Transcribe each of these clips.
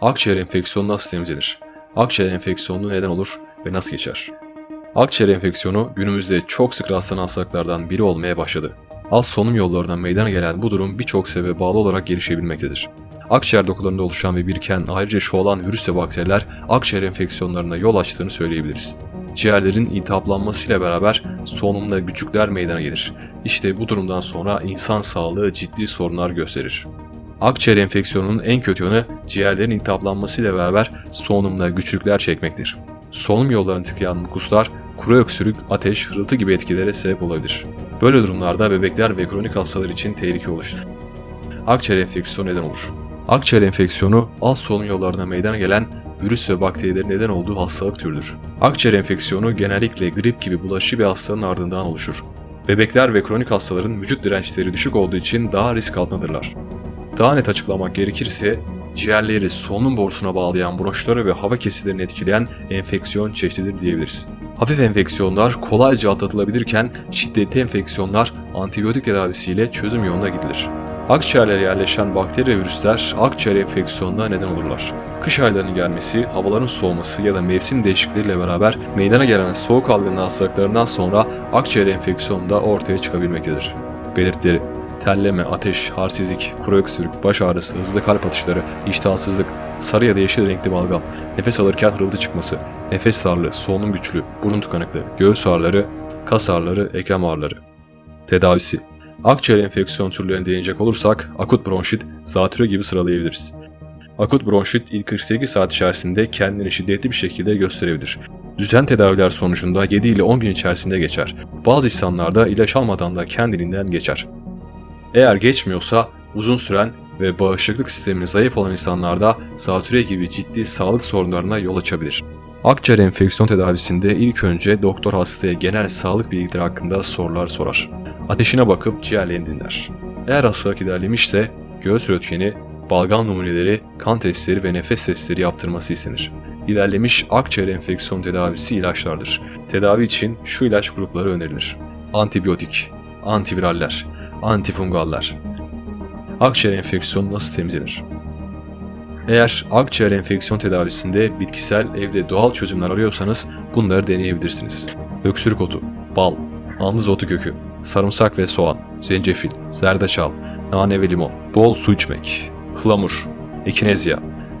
Akciğer enfeksiyonu nasıl temizlenir? Akciğer enfeksiyonu neden olur ve nasıl geçer? Akciğer enfeksiyonu günümüzde çok sık rastlanan hastalıklardan biri olmaya başladı. Az solunum yollarından meydana gelen bu durum birçok sebebe bağlı olarak gelişebilmektedir. Akciğer dokularında oluşan ve biriken ayrıca çoğalan virüs ve bakteriler akciğer enfeksiyonlarına yol açtığını söyleyebiliriz. Ciğerlerin iltihaplanmasıyla beraber solunumda güçlükler meydana gelir. İşte bu durumdan sonra insan sağlığı ciddi sorunlar gösterir. Akciğer enfeksiyonunun en kötü yanı ciğerlerin iltihaplanmasıyla beraber solunumda güçlükler çekmektir. Solunum yollarını tıkayan mukuslar, kuru öksürük, ateş, hırıltı gibi etkilere sebep olabilir. Böyle durumlarda bebekler ve kronik hastalar için tehlike oluşur. Akciğer enfeksiyonu neden olur? Akciğer enfeksiyonu alt solunum yollarına meydana gelen virüs ve bakterilerin neden olduğu hastalık türüdür. Akciğer enfeksiyonu genellikle grip gibi bulaşıcı bir hastalığın ardından oluşur. Bebekler ve kronik hastaların vücut dirençleri düşük olduğu için daha risk altındadırlar. Daha net açıklamak gerekirse ciğerleri solunum borusuna bağlayan bronşları ve hava kesilerini etkileyen enfeksiyon çeşididir diyebiliriz. Hafif enfeksiyonlar kolayca atlatılabilirken şiddetli enfeksiyonlar antibiyotik tedavisiyle çözüm yoluna gidilir. Akciğerlere yerleşen bakteri ve virüsler akciğer enfeksiyonuna neden olurlar. Kış aylarının gelmesi, havaların soğuması ya da mevsim değişiklikleriyle beraber meydana gelen soğuk algınlığı hastalıklarından sonra akciğer enfeksiyonu da ortaya çıkabilmektedir. Belirtileri terleme, ateş, halsizlik, kuru öksürük, baş ağrısı, hızlı kalp atışları, iştahsızlık, sarı ya da yeşil renkli balgam, nefes alırken hırıltı çıkması, nefes darlığı, solunum güçlüğü, burun tıkanıklığı, göğüs ağrıları, kas ağrıları, eklem ağrıları. Tedavisi Akciğer enfeksiyon türlerine değinecek olursak akut bronşit, zatürre gibi sıralayabiliriz. Akut bronşit ilk 48 saat içerisinde kendini şiddetli bir şekilde gösterebilir. Düzen tedaviler sonucunda 7 ile 10 gün içerisinde geçer. Bazı insanlarda ilaç almadan da kendiliğinden geçer. Eğer geçmiyorsa uzun süren ve bağışıklık sistemi zayıf olan insanlarda zatürre gibi ciddi sağlık sorunlarına yol açabilir. Akciğer enfeksiyon tedavisinde ilk önce doktor hastaya genel sağlık bilgileri hakkında sorular sorar. Ateşine bakıp ciğerlerini dinler. Eğer hastalık ilerlemişse göğüs röntgeni, balgam numuneleri, kan testleri ve nefes testleri yaptırması istenir. İlerlemiş akciğer enfeksiyon tedavisi ilaçlardır. Tedavi için şu ilaç grupları önerilir. Antibiyotik, antiviraller, antifungaller. Akciğer enfeksiyonu nasıl temizlenir? Eğer akciğer enfeksiyon tedavisinde bitkisel evde doğal çözümler arıyorsanız bunları deneyebilirsiniz. Öksürük otu, bal, andız otu kökü, sarımsak ve soğan, zencefil, zerdeçal, nane ve limon, bol su içmek, hlamur, ekinezya,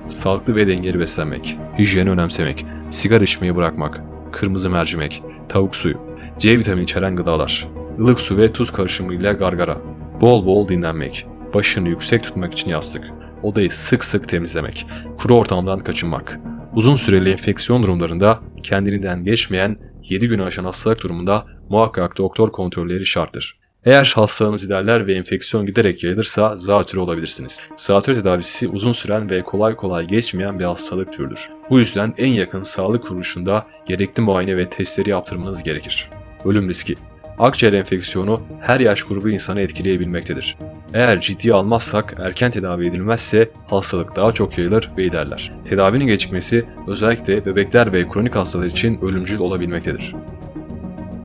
sağlıklı ve dengeli beslenmek, hijyeni önemsemek, sigara içmeyi bırakmak, kırmızı mercimek, tavuk suyu, C vitamini içeren gıdalar, ılık su ve tuz karışımıyla gargara, bol bol dinlenmek, başını yüksek tutmak için yastık, odayı sık sık temizlemek, kuru ortamdan kaçınmak, uzun süreli enfeksiyon durumlarında kendiliğinden geçmeyen 7 günü aşan hastalık durumunda muhakkak doktor kontrolleri şarttır. Eğer hastalığınız ilerler ve enfeksiyon giderek yayılırsa zatürre olabilirsiniz. Zatürre tedavisi uzun süren ve kolay kolay geçmeyen bir hastalık türüdür. Bu yüzden en yakın sağlık kuruluşunda gerekli muayene ve testleri yaptırmanız gerekir. Ölüm riski Akciğer enfeksiyonu her yaş grubu insanı etkileyebilmektedir. Eğer ciddiye almazsak erken tedavi edilmezse hastalık daha çok yayılır ve ilerler. Tedavinin gecikmesi özellikle bebekler ve kronik hastalar için ölümcül olabilmektedir.